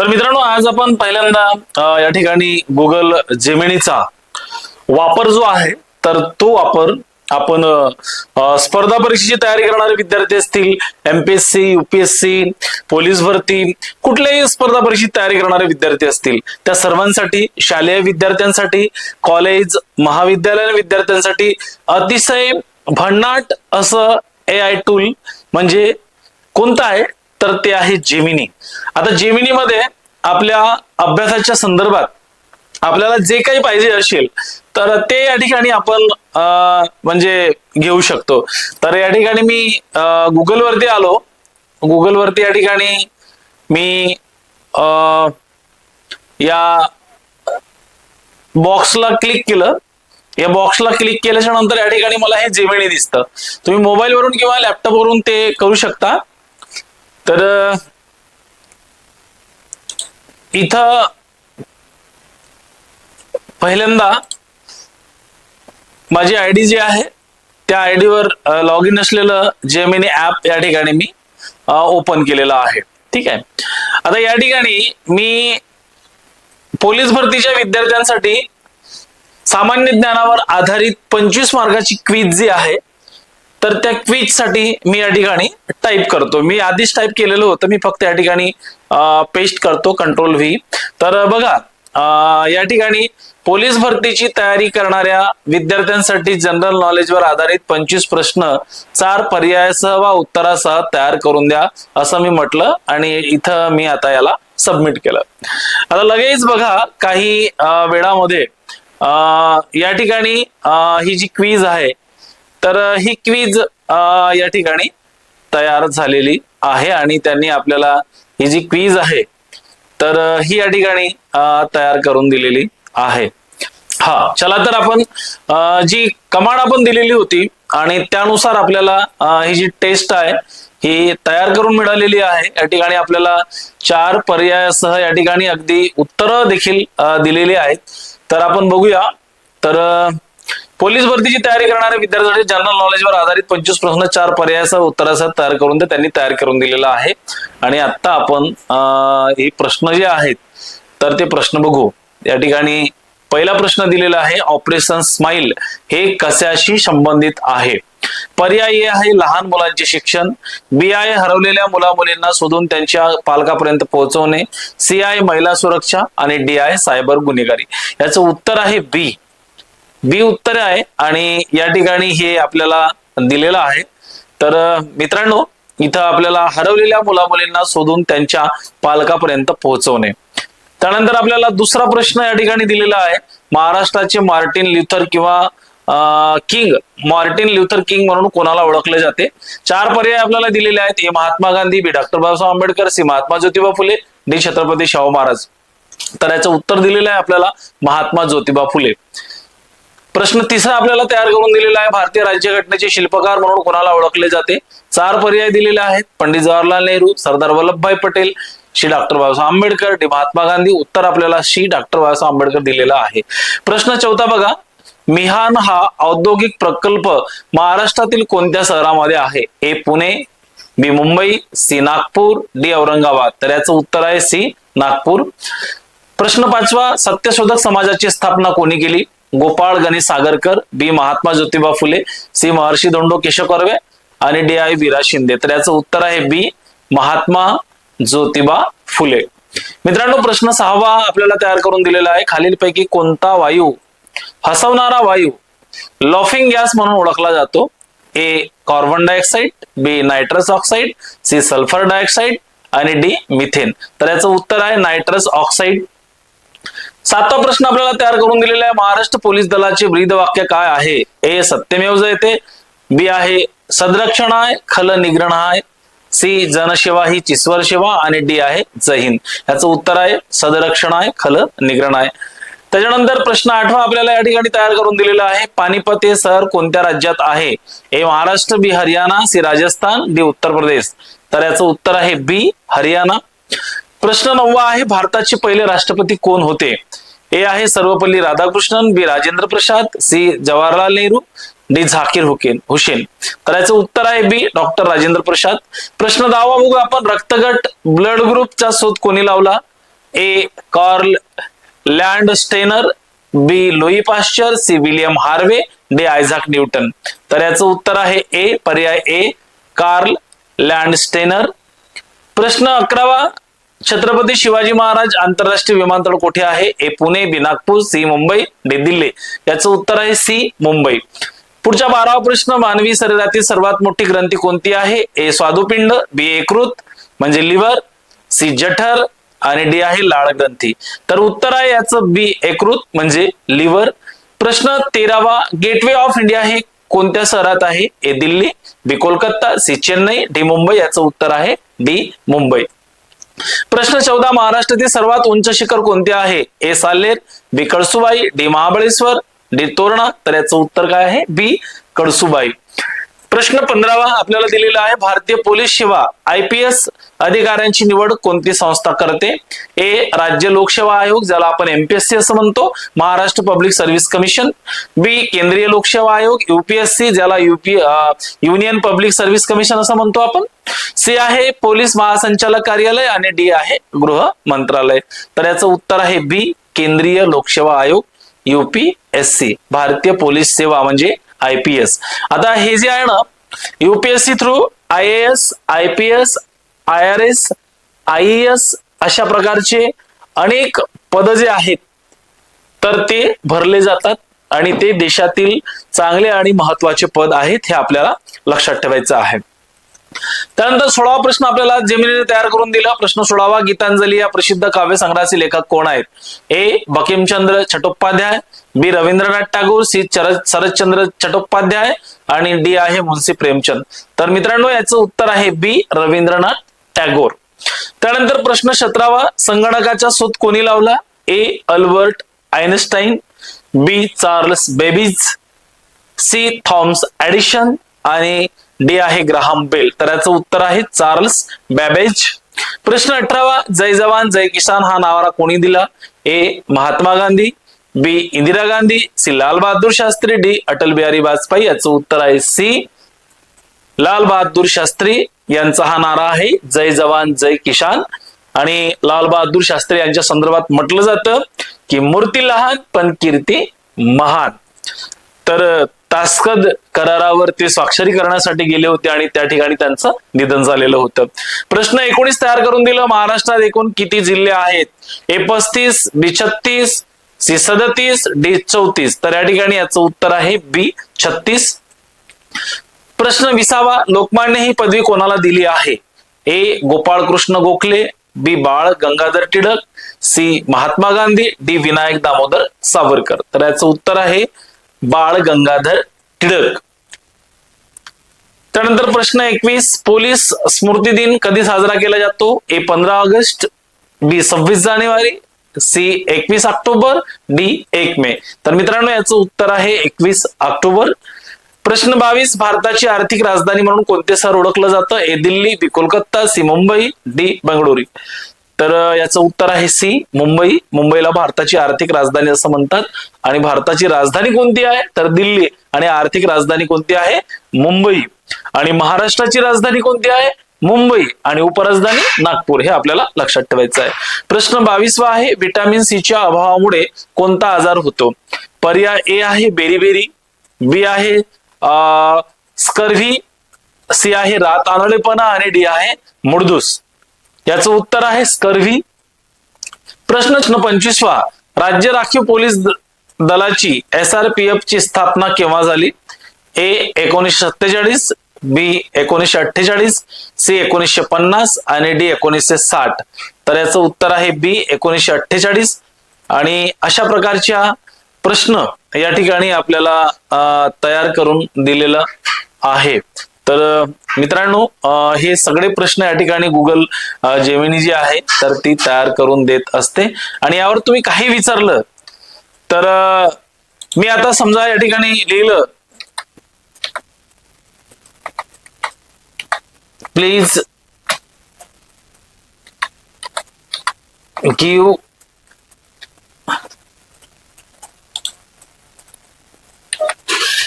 तर मित्रांनो आज आपण पहिल्यांदा या ठिकाणी गुगल जेमिनीचा वापर जो आहे तर तो वापर आपण स्पर्धा परीक्षेची तयारी करणारे विद्यार्थी असतील एमपीएससी युपीएससी पोलीस भरती कुठल्याही स्पर्धा परीक्षेची तयारी करणारे विद्यार्थी असतील त्या सर्वांसाठी शालेय विद्यार्थ्यांसाठी कॉलेज महाविद्यालय विद्यार्थ्यांसाठी अतिशय भन्नाट असं ए आय टूल म्हणजे कोणतं आहे? तर ते आहे जेमिनी आता जेमिनी मध्ये आपल्या अभ्यासाच्या संदर्भात आपल्याला जे काही पाहिजे असेल तर ते या ठिकाणी आपण म्हणजे घेऊ शकतो. तर या ठिकाणी मी गुगल वरती आलो. गुगल वरती या ठिकाणी मी आ, या बॉक्सला क्लिक केलं. या बॉक्सला क्लिक केल्याच्यानंतर या ठिकाणी मला हे जेमिनी दिसतं. तुम्ही मोबाईल वरून किंवा लॅपटॉप वरून ते करू शकता. तर इथं पहिल्यांदा माझी आय डी जी आहे. त्या आय डीवर लॉग इन असलेलं जेमिनी ऍप या ठिकाणी मी ओपन केलेलं आहे. ठीक आहे? आता या ठिकाणी मी पोलीस भरतीच्या विद्यार्थ्यांसाठी सामान्य ज्ञानावर आधारित पंचवीस मार्गाची क्विज जी आहे तर त्या क्विजसाठी मी या ठिकाणी टाईप करतो. मी आधीच टाईप केलेलं होतं. मी फक्त या ठिकाणी पेस्ट करतो कंट्रोल व्ही तर बघा या ठिकाणी पोलीस भरतीची तयारी करणाऱ्या विद्यार्थ्यांसाठी जनरल नॉलेजवर आधारित पंचवीस प्रश्न चार पर्यायासह वा उत्तरासह तयार करून द्या असं मी म्हटलं आणि इथं मी आता याला सबमिट केलं. आता लगेच बघा काही वेळामध्ये या ठिकाणी ही जी क्वीज आहे तर ही क्वीज या ठिकाणी तयार झालेली आहे आणि त्यांनी आपल्याला ही जी क्वीज आहे तर ही या ठिकाणी तयार करून दिलेली आहे. हा चला तर आपण जी कमांड आपण दिलेली होती आणि त्यानुसार आपल्याला ही जी टेस्ट आहे ही तयार करून मिळालेली आहे. या ठिकाणी आपल्याला चार पर्यायासह या ठिकाणी अगदी उत्तरं देखील दिलेली आहेत. तर आपण बघूया. तर पोलीस भरतीची तयारी करणाऱ्या विद्यार्थ्यांसाठी जनरल नॉलेजवर आधारित पंचवीस प्रश्न चार पर्यायासह उत्तरासह तयार करून ते त्यांनी तयार करून दिलेला आहे. आणि आता आपण हे प्रश्न जे आहेत तर ते प्रश्न बघू. या ठिकाणी पहिला प्रश्न दिलेला आहे ऑपरेशन स्माइल हे कशाशी संबंधित आहे? पर्याय आहे लहान मुलांचे शिक्षण. बी आय हरवलेल्या मुला मुलींना शोधून त्यांच्या पालकापर्यंत पोहोचवणे. सी आय महिला सुरक्षा आणि डी आय सायबर गुन्हेगारी. याचं उत्तर आहे बी बी उत्तर आहे आणि या ठिकाणी हे आपल्याला दिलेलं आहे. तर मित्रांनो इथं आपल्याला हरवलेल्या मुला मुलींना शोधून त्यांच्या पालकापर्यंत पोहोचवणे. त्यानंतर आपल्याला दुसरा प्रश्न या ठिकाणी दिलेला आहे. महाराष्ट्राचे मार्टिन ल्युथर किंवा किंग मार्टिन ल्युथर किंग म्हणून कोणाला ओळखले जाते? चार पर्याय आपल्याला दिलेले आहेत. A Mahatma Gandhi B doctor Babasaheb Ambedkar C Mahatma Jyotiba Phule D Chhatrapati Shahu Maharaj. तर याचं उत्तर दिलेलं आहे आपल्याला महात्मा ज्योतिबा फुले. प्रश्न तिसरा आपल्याला तयार करून दिलेला आहे. भारतीय राज्यघटनेचे शिल्पकार म्हणून कोणाला ओळखले जाते? चार पर्याय दिलेले आहेत. Pandit Jawaharlal Nehru Sardar Vallabhbhai Patel C doctor Babasaheb Ambedkar D. Mahatma Gandhi. उत्तर आपल्याला श्री डॉक्टर बाबासाहेब आंबेडकर दिलेला आहे. प्रश्न चौथा बघा. मिहान हा औद्योगिक प्रकल्प महाराष्ट्रातील कोणत्या शहरामध्ये आहे? A Pune B Mumbai C Nagpur D Aurangabad. तर याचं उत्तर आहे सी नागपूर. प्रश्न पाचवा. सत्यशोधक समाजाची स्थापना कोणी केली? गोपाळ गणेश सागरकर बी महात्मा ज्योतिबा फुले सी महर्षी धोंडो केशव कर्वे आणि डी आय विरा शिंदे. तर याचं उत्तर आहे बी महात्मा ज्योतिबा फुले. मित्रांनो प्रश्न सहावा आपल्याला तयार करून दिलेला आहे. खालीलपैकी कोणता वायू हसवणारा वायू लॉफिंग गॅस म्हणून ओळखला जातो? A carbon dioxide B nitrous oxide C sulphur dioxide आणि डी मिथेन. तर याचं उत्तर आहे नायट्रस ऑक्साईड सातवा प्रश्न आपल्याला तयार करून दिलेला आहे. महाराष्ट्र पोलीस दलाचे ब्रीद वाक्य काय आहे? ए सत्यमेव जयते. बी आहे सदरक्षण आहे खल निग्रहण आहे. सी जनसेवा ही चिस्वर सेवा आणि डी आहे जहीन हिंद. याचं उत्तर आहे सदरक्षण आहे खल निग्रहण आहे. त्याच्यानंतर प्रश्न आठवा आपल्याला या ठिकाणी तयार करून दिलेला आहे. पानिपत हे शहर कोणत्या राज्यात आहे? A Maharashtra B Haryana C Rajasthan D Uttar Pradesh. तर याचं उत्तर आहे बी हरियाणा. प्रश्न नववा आहे भारताचे पहिले राष्ट्रपती कोण होते? ए आहे Sarvepalli Radhakrishnan B Rajendra Prasad C Jawaharlal Nehru D Zakir हुकेन हुसेन. तर याचं उत्तर आहे बी डॉक्टर राजेंद्र प्रसाद. प्रश्न दहावा बघू आपण रक्तगट ब्लड ग्रुपचा शोध कोणी लावला? A Karl Landsteiner B Louis Pasteur C William Harvey D Isaac Newton. तर याचं उत्तर आहे ए पर्याय ए कार्ल लँड स्टेनर प्रश्न अकरावा छत्रपती शिवाजी महाराज आंतरराष्ट्रीय विमानतळ कुठे आहे? A Pune B Nagpur C Mumbai D Delhi. याचं उत्तर आहे सी मुंबई. पुढचा बारावा प्रश्न मानवी शरीरातील सर्वात मोठी ग्रंथी कोणती आहे? ए स्वादुपिंड बी एकृत म्हणजे लिव्हर सी जठर आणि डी आहे लाळ ग्रंथी. तर उत्तर आहे याचं बी एकृत म्हणजे लिव्हर. प्रश्न तेरावा गेटवे ऑफ इंडिया हे कोणत्या शहरात आहे? A Delhi B Kolkata C Chennai D Mumbai याचं उत्तर आहे डी मुंबई. प्रश्न चौदा महाराष्ट्रातील सर्वात उंच शिखर कोणते आहे? A Salher B Kalsubai D Mahabaleshwar D Torna. तर याचं उत्तर काय आहे? बी कळसुबाई. प्रश्न पंधरावा आपल्याला दिलेला आहे भारतीय पोलीस सेवा आय पी एस अधिकाऱ्यांची निवड कोणती संस्था करते? ए राज्य लोकसेवा आयोग ज्याला आपण एमपीएससी असं म्हणतो Maharashtra public service commission B केंद्रीय लोकसेवा आयोग युपीएससी ज्याला UP union public service commission असं म्हणतो आपण. सी आहे पोलीस महासंचालक कार्यालय आणि डी आहे गृह मंत्रालय. तर याचं उत्तर आहे बी केंद्रीय लोकसेवा आयोग युपीएससी भारतीय पोलीस सेवा म्हणजे आय पी एस. आता हे जे आहे ना UPSC through I S I P S I R S I S अशा प्रकारचे अनेक पद जे आहेत तर ते भरले जातात आणि ते देशातील चांगले आणि महत्त्वाचे पद आहेत हे आपल्याला लक्षात ठेवायचं आहे. त्यानंतर सोळावा प्रश्न आपल्याला जमिनीने तयार करून दिला. प्रश्न सोळावा गीतांजली या प्रसिद्ध काव्य संग्रहाचे लेखक कोण आहेत? A. Bankimchandra Chattopadhyay B. Rabindranath Tagore C. Sharatchandra Chattopadhyay आणि डी. आहे मुन्सी प्रेमचंद. तर मित्रांनो याचं उत्तर आहे बी. रवींद्रनाथ टॅगोर त्यानंतर प्रश्न सतरावा संगणकाचा शोध कोणी लावला? A. Albert Einstein B. Charles Babbage C. Thomas Edison आणि डी आहे ग्राहम बेल. तर याचं उत्तर आहे चार्ल्स बॅबेज. प्रश्न अठरावा जय जवान जय किसान हा नावारा कोणी दिला? A Mahatma Gandhi B Indira Gandhi C Lal Bahadur Shastri D Atal Bihari Vajpayee. याचं उत्तर आहे सी लाल बहादूर शास्त्री. यांचा हा नारा आहे जय जवान जय किसान. आणि लाल बहादूर शास्त्री यांच्या संदर्भात म्हटलं जातं की मूर्ती लहान पण कीर्ती महान. तर तास्कद करारावर ते स्वाक्षरी करण्यासाठी गेले होते आणि त्या ठिकाणी त्यांचं निधन झालेलं होतं. प्रश्न एकोणीस तयार करून दिलं. महाराष्ट्रात एकूण किती जिल्हे आहेत? ए पस्तीस बी छत्तीस सी सदतीस डी चौतीस. तर या ठिकाणी याचं उत्तर आहे बी छत्तीस. प्रश्न विसावा. लोकमान्य ही पदवी कोणाला दिली आहे? ए. Gopalkrishna Gokhale B. Bal Gangadhar Tilak C. Mahatma Gandhi D. Vinayak Damodar Savarkar. तर याचं उत्तर आहे बाळ गंगाधर टिळक. त्यानंतर प्रश्न एकवीस पोलीस स्मृती दिन कधी साजरा केला जातो? ए पंधरा ऑगस्ट बी सव्वीस जानेवारी सी एकवीस ऑक्टोबर डी एक मे. तर मित्रांनो याचं उत्तर आहे एकवीस ऑक्टोबर. प्रश्न बावीस भारताची आर्थिक राजधानी म्हणून कोणते शहर ओळखलं जातं? A Delhi B Kolkata C Mumbai D Bengaluru. तर याचं उत्तर आहे सी मुंबई. मुंबईला भारताची आर्थिक राजधानी असं म्हणतात. आणि भारताची राजधानी कोणती आहे? तर दिल्ली. आणि आर्थिक राजधानी कोणती आहे? मुंबई. आणि महाराष्ट्राची राजधानी कोणती आहे? मुंबई. आणि उपराजधानी नागपूर. हे आपल्याला लक्षात ठेवायचं आहे. प्रश्न बावीसवा आहे. विटॅमिन सीच्या अभावामुळे कोणता आजार होतो? पर्याय ए आहे बेरीबेरी. बी आहे स्कर्व्ही सी आहे रात आंधळेपणा आणि डी आहे मुडदूस. याचं उत्तर आहे स्कर्व्ही प्रश्न पंचवीसवा. राज्य राखीव पोलीस दलाची एस आर पी एफ ची स्थापना केव्हा झाली? ए एकोणीसशे सत्तेचाळीस बी एकोणीसशे अठ्ठेचाळीस सी एकोणीसशे पन्नास आणि डी एकोणीसशे साठ. तर याचं उत्तर आहे बी एकोणीसशे अठ्ठेचाळीस. आणि अशा प्रकारच्या प्रश्न या ठिकाणी आपल्याला अं, तयार करून दिलेला आहे. तर मित्रांनो हे सगळे प्रश्न या ठिकाणी गुगल जेमिनी जी आहे तर ती तयार करून देत असते. आणि यावर तुम्ही काही विचारलं तर मी आता समजा या ठिकाणी लिहिलं. Please give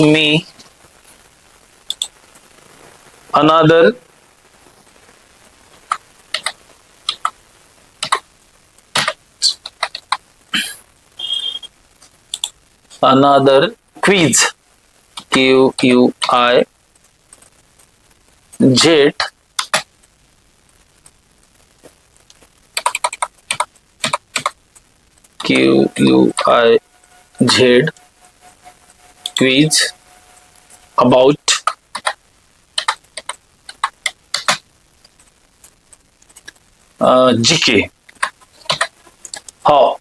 me another another quiz. Q u i quiz about uh, हो.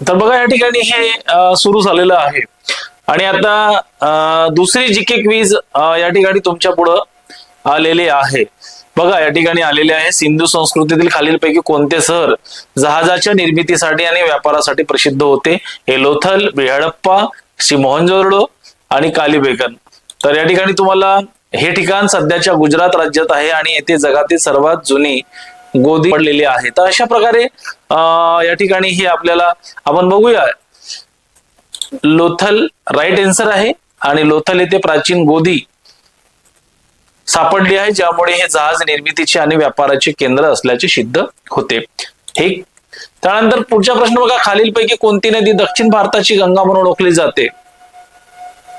तर बघा या ठिकाणी हे सुरू झालेलं आहे. आणि आता दुसरी जी के क्वीज या ठिकाणी तुमच्या पुढं आलेली आहे. बघा या ठिकाणी आलेले आहे. सिंधू संस्कृतीतील खालीलपैकी कोणते शहर जहाजाच्या निर्मितीसाठी आणि व्यापारासाठी प्रसिद्ध होते? हे लोथल बिहाडप्पा श्री मोहनजोरडो आणि कालीबेगन तर या ठिकाणी तुम्हाला हे ठिकाण सध्याच्या गुजरात राज्यात आहे आणि येथे जगातील सर्वात जुनी गोदी पडलेली आहे. तर अशा प्रकारे अं, या ठिकाणी हे आपल्याला आपण बघूया. लोथल राईट आन्सर आहे आणि लोथल येथे प्राचीन गोदी सापडली आहे ज्यामुळे हे जहाज निर्मितीचे आणि व्यापाराचे केंद्र असल्याचे सिद्ध होते. हे त्यानंतर पुढचा प्रश्न बघा खालीलपैकी कोणती नदी दक्षिण भारताची गंगा म्हणून ओळखली जाते?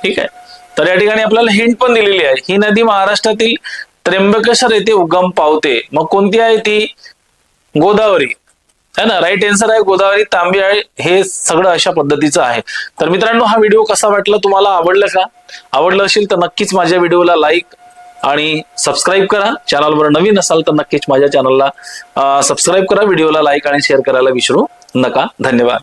ठीक आहे. तर या ठिकाणी आपल्याला हिंट पण दिलेली आहे. ही नदी महाराष्ट्रातील त्र्यंबकेश्वर येथे उगम पावते. मग कोणती आहे ती? गोदावरी. है ना? राईट आन्सर आहे गोदावरी तांबी आहे. हे सगळं अशा पद्धतीचं आहे. तर मित्रांनो हा व्हिडिओ कसा वाटला तुम्हाला? आवडलं का? आवडलं असेल तर नक्कीच माझ्या व्हिडिओला लाईक आणि सबस्क्राईब करा. चॅनलवर नवीन असाल तर नक्कीच माझ्या चॅनलला सबस्क्राईब करा. व्हिडिओला लाईक आणि शेअर करायला विसरू नका. धन्यवाद.